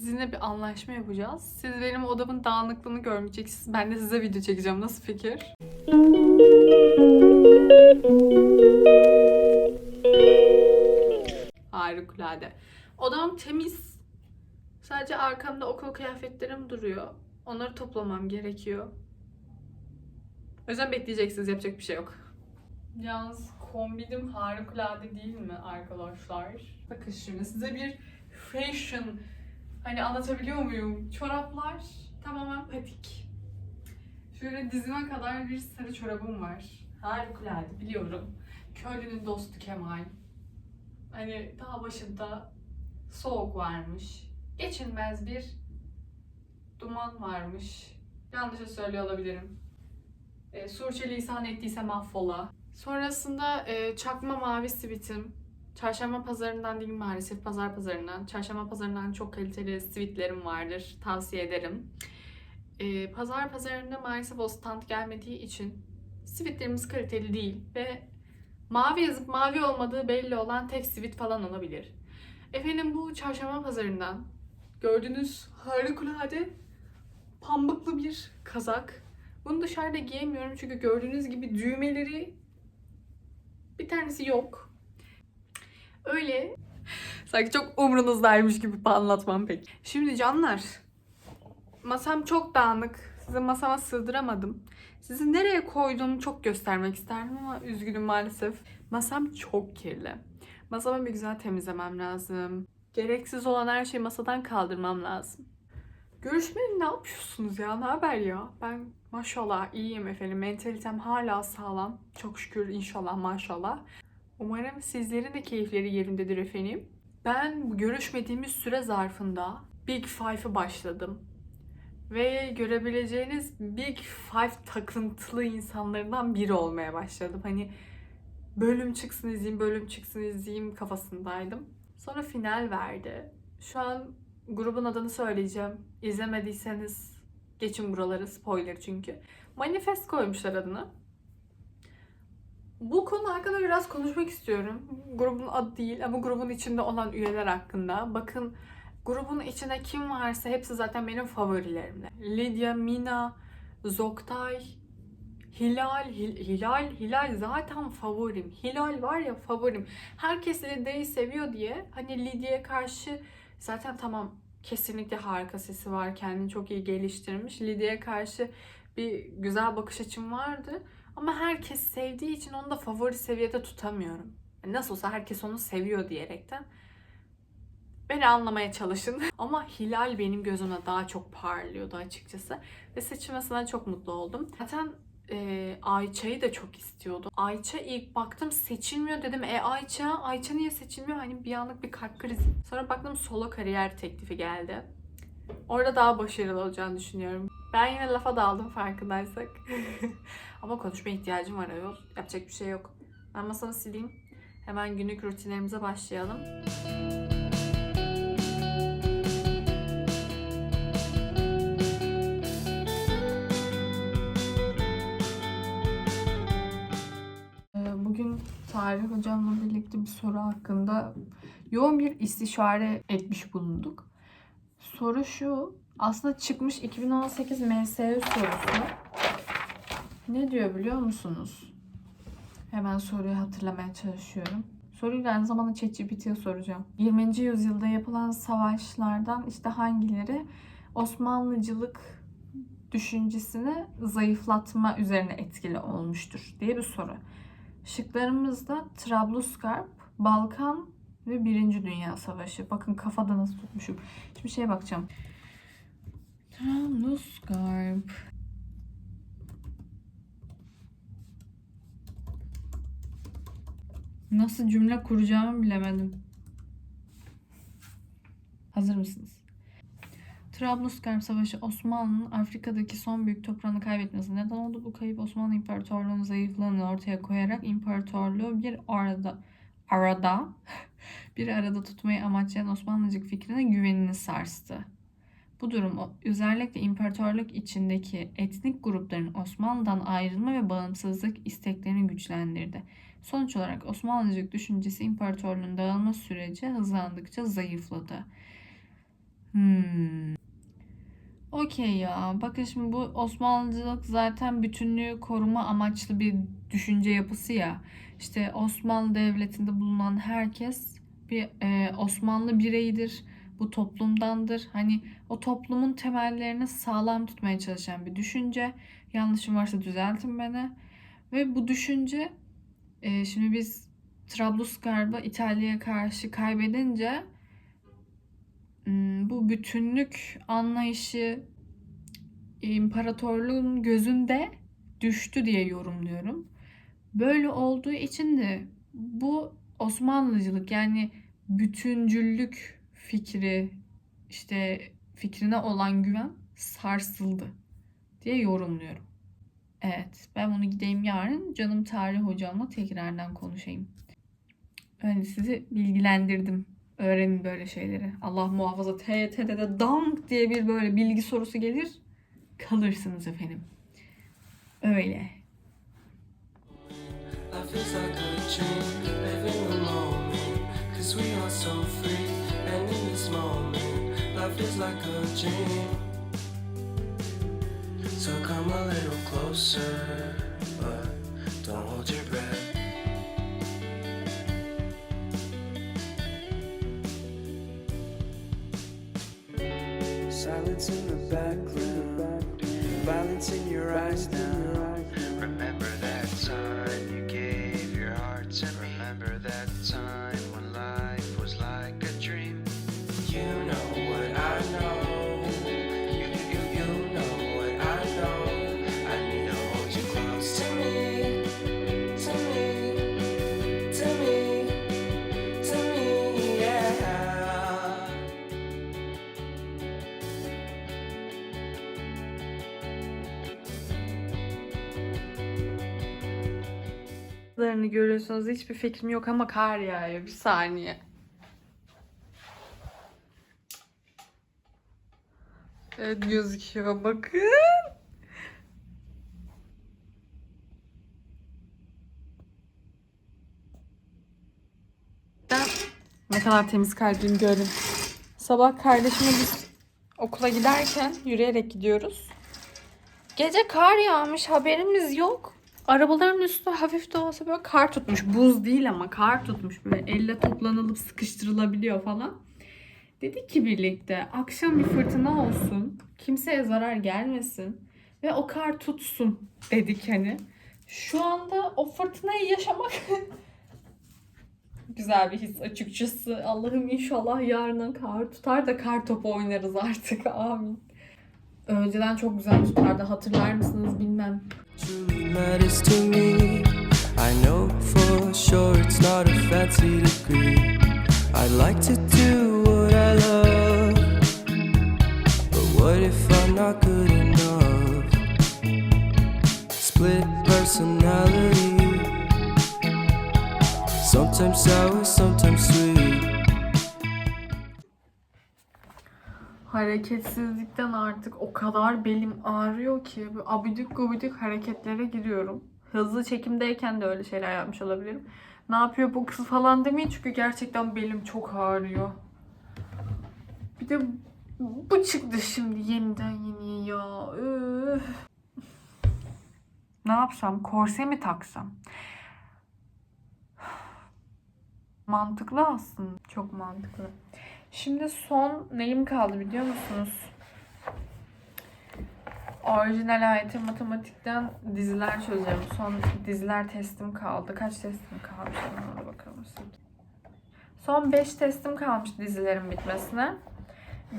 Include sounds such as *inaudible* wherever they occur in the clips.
sizinle bir anlaşma yapacağız. Siz benim odamın dağınıklığını görmeyeceksiniz. Ben de size video çekeceğim. Nasıl fikir? Harikulade. Odam temiz. Sadece arkamda okul kıyafetlerim duruyor. Onları toplamam gerekiyor. O yüzden bekleyeceksiniz. Yapacak bir şey yok. Yalnız kombinim harikulade değil mi arkadaşlar? Bakın şimdi size bir fashion hani anlatabiliyor muyum? Çoraplar tamamen patik. Şöyle dizime kadar bir sarı çorabım var. Harikulade biliyorum. Köylünün dostu Kemal. Hani daha başında soğuk varmış. Geçilmez bir duman varmış. Yanlış söylüyor olabilirim. E, Surçelisan ettiyse mahvola. Sonrasında e, çakma mavi sivitim. Çarşamba pazarından değil maalesef pazar pazarından. Çarşamba pazarından çok kaliteli sivitlerim vardır. Tavsiye ederim. E, pazar pazarında maalesef o stand gelmediği için sivitlerimiz kaliteli değil ve mavi yazıp mavi olmadığı belli olan tek sivit falan olabilir. Efendim bu çarşamba pazarından gördüğünüz harikulade pambıklı bir kazak. Bunu dışarıda giyemiyorum çünkü gördüğünüz gibi düğmeleri bir tanesi yok. Öyle sanki çok umrunuzdaymış gibi anlatmam pek. Şimdi canlar masam çok dağınık. Size masama sığdıramadım. Sizi nereye koyduğumu çok göstermek isterdim ama üzgünüm maalesef. Masam çok kirli. Masamı bir güzel temizlemem lazım. Gereksiz olan her şeyi masadan kaldırmam lazım. Görüşmeyin ne yapıyorsunuz ya? Ne haber ya? Ben maşallah iyiyim efendim. Mentalitem hala sağlam. Çok şükür inşallah maşallah. Umarım sizlerin de keyifleri yerindedir efendim. Ben görüşmediğimiz süre zarfında Big Five'ı başladım. Ve görebileceğiniz Big Five takıntılı insanlarından biri olmaya başladım. Hani bölüm çıksın izleyeyim, bölüm çıksın izleyeyim kafasındaydım. Sonra final verdi. Şu an grubun adını söyleyeceğim. İzlemediyseniz geçin buraları spoiler çünkü. Manifest koymuşlar adını. Bu konu hakkında biraz konuşmak istiyorum. Grubun adı değil ama grubun içinde olan üyeler hakkında. Bakın grubun içinde kim varsa hepsi zaten benim favorilerimde. Lydia, Mina, Zoktay, Hilal, Hil- Hilal, Hilal zaten favorim. Hilal var ya favorim. Herkes Lidya'yı seviyor diye hani Lidya'ya karşı zaten tamam kesinlikle harika sesi var. Kendini çok iyi geliştirmiş. Lidya'ya karşı bir güzel bakış açım vardı. Ama herkes sevdiği için onu da favori seviyede tutamıyorum. Nasıl olsa herkes onu seviyor diyerekten. Beni anlamaya çalışın. *laughs* Ama Hilal benim gözüme daha çok parlıyordu açıkçası. Ve seçilmesinden çok mutlu oldum. Zaten e, Ayça'yı da çok istiyordu. Ayça ilk baktım seçilmiyor dedim. E Ayça, Ayça niye seçilmiyor? Hani bir anlık bir kalp krizi. Sonra baktım solo kariyer teklifi geldi. Orada daha başarılı olacağını düşünüyorum. Ben yine lafa daldım farkındaysak. *laughs* Ama konuşmaya ihtiyacım var ayol. Yapacak bir şey yok. Ben masamı sileyim. Hemen günlük rutinlerimize başlayalım. Ee, Bugün Tarih Hocam'la birlikte bir soru hakkında yoğun bir istişare etmiş bulunduk. Soru şu, aslında çıkmış 2018 MSU sorusu. Ne diyor biliyor musunuz? Hemen soruyu hatırlamaya çalışıyorum. Soruyu aynı zamanda ChatGPT'ye soracağım. 20. yüzyılda yapılan savaşlardan işte hangileri Osmanlıcılık düşüncesini zayıflatma üzerine etkili olmuştur diye bir soru. Şıklarımızda Trablusgarp, Balkan ve Birinci Dünya Savaşı. Bakın kafada nasıl tutmuşum. Şimdi şeye bakacağım. Trablusgarp. Nasıl cümle kuracağımı bilemedim. Hazır mısınız? Trablusgarp Savaşı Osmanlı'nın Afrika'daki son büyük toprağını kaybetmesi neden oldu. Bu kayıp Osmanlı İmparatorluğu'nun zayıflığını ortaya koyarak imparatorluğu bir arada arada *laughs* bir arada tutmayı amaçlayan Osmanlıcık fikrine güvenini sarstı. Bu durum özellikle imparatorluk içindeki etnik grupların Osmanlı'dan ayrılma ve bağımsızlık isteklerini güçlendirdi. Sonuç olarak Osmanlıcık düşüncesi imparatorluğun dağılma süreci hızlandıkça zayıfladı. Hmm. Okey ya. Bakın şimdi bu Osmanlıcılık zaten bütünlüğü koruma amaçlı bir düşünce yapısı ya. İşte Osmanlı Devleti'nde bulunan herkes bir e, Osmanlı bireyidir. Bu toplumdandır. Hani o toplumun temellerini sağlam tutmaya çalışan bir düşünce. Yanlışım varsa düzeltin beni. Ve bu düşünce e, şimdi biz Trablusgarp'ı İtalya'ya karşı kaybedince Hmm, bu bütünlük anlayışı imparatorluğun gözünde düştü diye yorumluyorum. Böyle olduğu için de bu Osmanlıcılık yani bütüncüllük fikri işte fikrine olan güven sarsıldı diye yorumluyorum. Evet ben bunu gideyim yarın canım tarih hocamla tekrardan konuşayım. De sizi bilgilendirdim. Öğrenin böyle şeyleri. Allah muhafaza TYT'de de dank diye bir böyle bilgi sorusu gelir. Kalırsınız efendim. Öyle. Life is like a dream, living moment. Cause we are so free, this moment, life is like a dream. So come a little closer, but don't hold your breath. Silence in the background, violence in your eyes now. Larını görüyorsunuz hiçbir fikrim yok ama kar yağıyor. Bir saniye. Evet gözüküyor bakın. Ne kadar temiz kalbim görün. Sabah kardeşimle biz okula giderken yürüyerek gidiyoruz. Gece kar yağmış haberimiz yok. Arabaların üstü hafif de olsa böyle kar tutmuş. Buz değil ama kar tutmuş. Böyle elle toplanılıp sıkıştırılabiliyor falan. Dedik ki birlikte akşam bir fırtına olsun. Kimseye zarar gelmesin. Ve o kar tutsun dedik hani. Şu anda o fırtınayı yaşamak *laughs* güzel bir his açıkçası. Allah'ım inşallah yarına kar tutar da kar topu oynarız artık. Amin. Önceden çok güzel tutardı. Hatırlar mısınız bilmem. matters to me. I know Hareketsizlikten artık o kadar belim ağrıyor ki abidik gubidik hareketlere giriyorum. Hızlı çekimdeyken de öyle şeyler yapmış olabilirim. Ne yapıyor bu kız falan demeyin çünkü gerçekten belim çok ağrıyor. Bir de bu çıktı şimdi yeniden yeni ya. Ne yapsam? Korse mi taksam? Mantıklı aslında. Çok mantıklı. Şimdi son neyim kaldı biliyor musunuz? Orijinal AYT matematikten diziler çözeceğim. Son diziler testim kaldı. Kaç testim kalmış? Ona bakalım. Son 5 testim kalmış dizilerin bitmesine.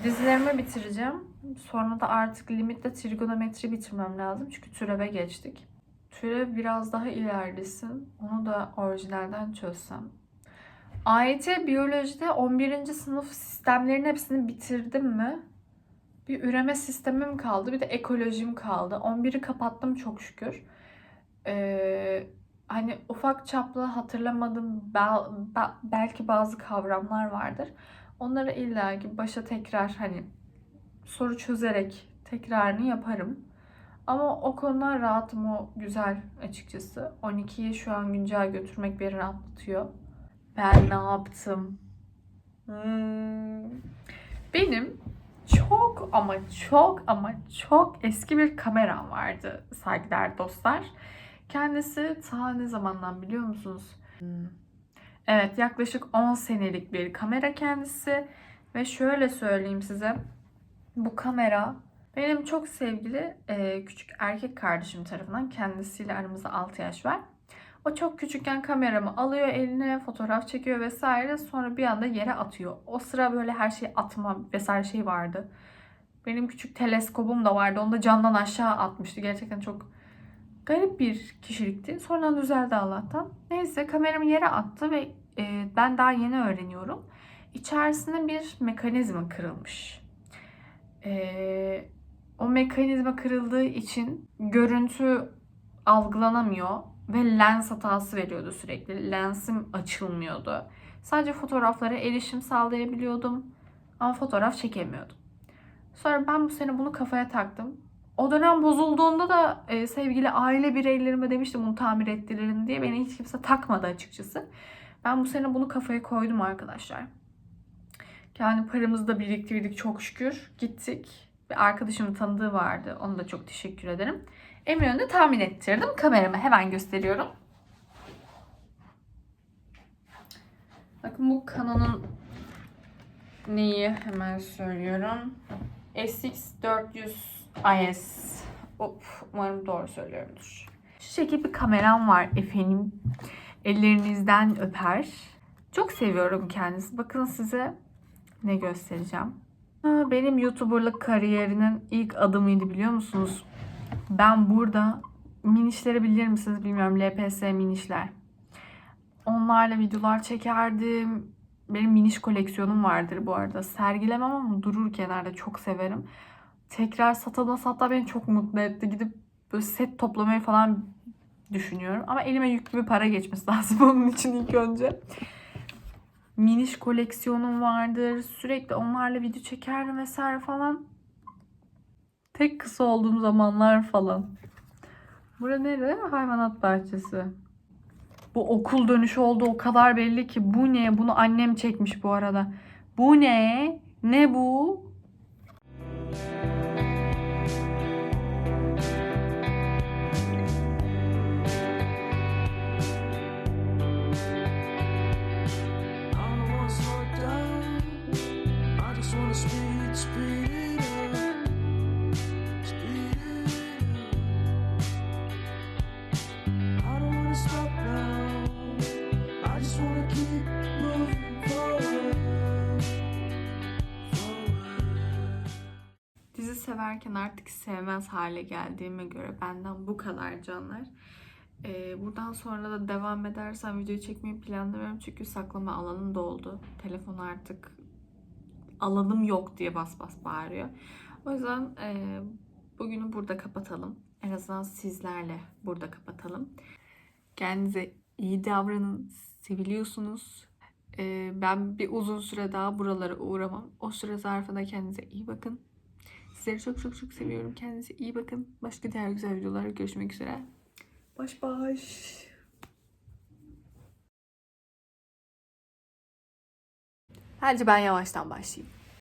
Dizilerimi bitireceğim. Sonra da artık limitle trigonometri bitirmem lazım. Çünkü türeve geçtik. Türev biraz daha ilerlesin. Onu da orijinalden çözsem. AYT biyolojide 11. sınıf sistemlerin hepsini bitirdim mi? Bir üreme sistemim kaldı. Bir de ekolojim kaldı. 11'i kapattım çok şükür. Ee, hani ufak çaplı hatırlamadığım bel- be- belki bazı kavramlar vardır. Onları illaki başa tekrar hani soru çözerek tekrarını yaparım. Ama o konular rahatım o güzel açıkçası. 12'yi şu an güncel götürmek beni rahatlatıyor. Ben ne yaptım? Hmm. Benim ama çok ama çok eski bir kameram vardı saygıdeğer dostlar. Kendisi ta ne zamandan biliyor musunuz? Hmm. Evet yaklaşık 10 senelik bir kamera kendisi. Ve şöyle söyleyeyim size. Bu kamera benim çok sevgili küçük erkek kardeşim tarafından kendisiyle aramızda 6 yaş var. O çok küçükken kameramı alıyor eline, fotoğraf çekiyor vesaire. Sonra bir anda yere atıyor. O sıra böyle her şeyi atma vesaire şey vardı. Benim küçük teleskobum da vardı. Onu da camdan aşağı atmıştı. Gerçekten çok garip bir kişilikti. Sonradan düzeldi Allah'tan. Neyse kameramı yere attı ve e, ben daha yeni öğreniyorum. İçerisinde bir mekanizma kırılmış. E, o mekanizma kırıldığı için görüntü algılanamıyor ve lens hatası veriyordu sürekli. Lensim açılmıyordu. Sadece fotoğraflara erişim sağlayabiliyordum ama fotoğraf çekemiyordum. Sonra ben bu sene bunu kafaya taktım. O dönem bozulduğunda da e, sevgili aile bireylerime demiştim bunu tamir ettilerin diye. Beni hiç kimse takmadı açıkçası. Ben bu sene bunu kafaya koydum arkadaşlar. Yani paramızı da biriktirdik çok şükür. Gittik. Bir arkadaşımın tanıdığı vardı. Ona da çok teşekkür ederim. Eminönü'nde tahmin ettirdim. Kameramı hemen gösteriyorum. Bakın bu Canon'un neyi hemen söylüyorum. SX400 IS. Hop, umarım doğru söylüyorumdur. Şu şekilde bir kameram var efendim. Ellerinizden öper. Çok seviyorum kendisi. Bakın size ne göstereceğim. Benim YouTuber'lık kariyerinin ilk adımıydı biliyor musunuz? Ben burada minişleri bilir misiniz bilmiyorum. LPS minişler. Onlarla videolar çekerdim. Benim miniş koleksiyonum vardır bu arada. Sergilemem ama durur kenarda çok severim. Tekrar satılması hatta beni çok mutlu etti. Gidip böyle set toplamayı falan düşünüyorum. Ama elime yüklü bir para geçmesi *laughs* lazım onun için ilk önce. Miniş koleksiyonum vardır. Sürekli onlarla video çekerdim vesaire falan. Tek kısa olduğum zamanlar falan. Bura nere? Hayvanat bahçesi. Bu okul dönüşü oldu o kadar belli ki. Bu ne? Bunu annem çekmiş bu arada. Bu ne? Ne bu? Severken artık sevmez hale geldiğime göre benden bu kadar canlar. Ee, buradan sonra da devam edersem video çekmeyi planlamıyorum çünkü saklama alanım doldu. Telefon artık alanım yok diye bas bas bağırıyor. O yüzden e, bugünü burada kapatalım. En azından sizlerle burada kapatalım. Kendinize iyi davranın. Seviliyorsunuz. Ee, ben bir uzun süre daha buralara uğramam. O süre zarfında kendinize iyi bakın. Sizleri çok çok çok seviyorum. Kendinize iyi bakın. Başka diğer güzel videolarda görüşmek üzere. Baş baş. Bence ben yavaştan başlayayım.